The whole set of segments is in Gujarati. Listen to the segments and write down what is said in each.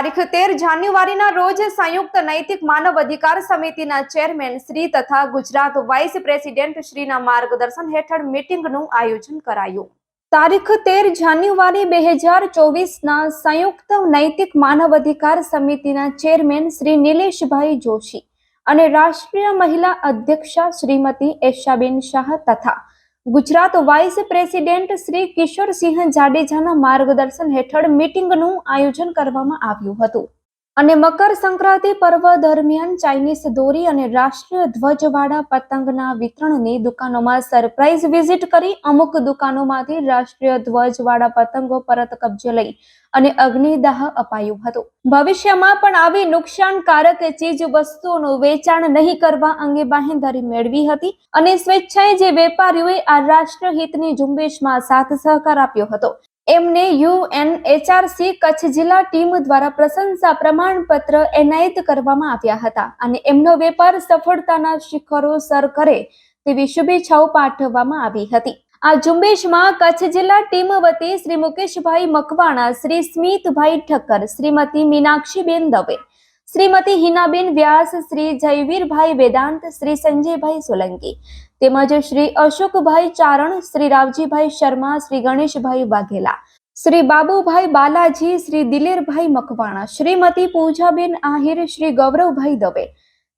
તારીખ તેર જાન્યુઆરીના રોજ સંયુક્ત નૈતિક માનવ અધિકાર સમિતિના ચેરમેન શ્રી તથા ગુજરાત વાઇસ પ્રેસિડેન્ટ શ્રીના માર્ગદર્શન હેઠળ મીટિંગનું આયોજન કરાયું. તારીખ તેર જાન્યુઆરી બે હજાર ચોવીસના સંયુક્ત નૈતિક માનવ અધિકાર સમિતિના ચેરમેન શ્રી નિલેશભાઈ જોશી અને રાષ્ટ્રીય મહિલા અધ્યક્ષા શ્રીમતી એશાબેન શાહ તથા ગુજરાત વાઇસ પ્રેસિડેન્ટ શ્રી કિશોરસિંહ જાડેજાના માર્ગદર્શન હેઠળ મીટિંગનું આયોજન કરવામાં આવ્યું હતું. અને મકર સંક્રાંતિ પર્વ દરમિયાન ચાઇનીઝ દોરી અને રાષ્ટ્રીય ધ્વજવાળા પતંગના વિતરણની દુકાનોમાં સરપ્રાઇઝ વિઝિટ કરી અમુક દુકાનોમાંથી રાષ્ટ્રીય ધ્વજવાળા પતંગો પરત કબજે લઈ અને અગ્નિદાહ અપાયું હતું. ભવિષ્યમાં પણ આવી નુકસાનકારક ચીજ વસ્તુઓનું વેચાણ નહીં કરવા અંગે બાહેંધરી મેળવી હતી અને સ્વેચ્છાએ જે વેપારીઓએ આ રાષ્ટ્રહિતની ઝુંબેશમાં સાથ સહકાર આપ્યો હતો. એમને યુએનએચઆરસી કચ્છ જિલ્લા ટીમ દ્વારા પ્રશંસા પ્રમાણપત્ર એનાયત કરવામાં આવ્યા હતા અને એમનો વેપાર સફળતાના શિખરો સર કરે તેવી શુભેચ્છાઓ પાઠવવામાં આવી હતી. આ ઝુંબેશમાં કચ્છ જિલ્લા ટીમ વતી શ્રી મુકેશભાઈ મકવાણા, શ્રી સ્મિતભાઈ ઠક્કર, શ્રીમતી મીનાક્ષીબેન દવે શ્રીમતી હિનાબેન વ્યાસ, શ્રી જયવીરભાઈ વેદાંત, શ્રી સંજયભાઈ સોલંકી તેમજ શ્રી અશોકભાઈ ચારણ, શ્રી રાવજીભાઈ શર્મા, શ્રી ગણેશભાઈ વાઘેલા, શ્રી બાબુભાઈ બાલાજી, શ્રી દિલેરભાઈ મકવાણા, શ્રીમતી પૂજાબેન આહિર, શ્રી ગૌરવભાઈ દવે,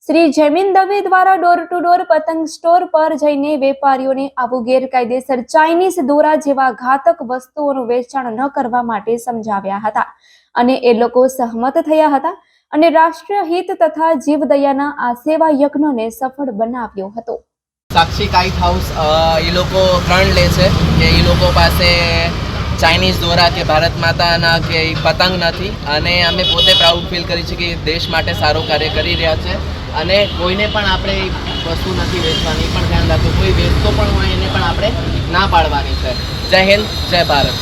શ્રી જમીન દવે દ્વારા ડોર ટુ ડોર પતંગ સ્ટોર પર જઈને વેપારીઓને આવું ગેરકાયદેસર ચાઇનીઝ દોરા જેવા ઘાતક વસ્તુઓનું વેચાણ ન કરવા માટે સમજાવ્યા હતા અને એ લોકો સહમત થયા હતા. અને રાષ્ટ્રીય હિત તથા જીવદયાના આ સેવા યજ્ઞને સફળ બનાવ્યો હતો. સાક્ષી કાઇટ હાઉસ એ લોકો ત્રણ લે છે. કે એ લોકો પાસે ચાઇનીઝ દોરા કે ભારત માતાના કે પતંગ નથી. અને અમે પોતે પ્રાઉડ ફીલ કરી છે કે દેશ માટે સારું કાર્ય કરી રહ્યા છે. અને કોઈને પણ આપણે વસ્તુ નથી વેચવાની પણ ધ્યાન રાખવું કોઈ વેચતો પણ હોય એને પણ આપણે ના પાડવાની છે. જય હિન્દ, જય ભારત.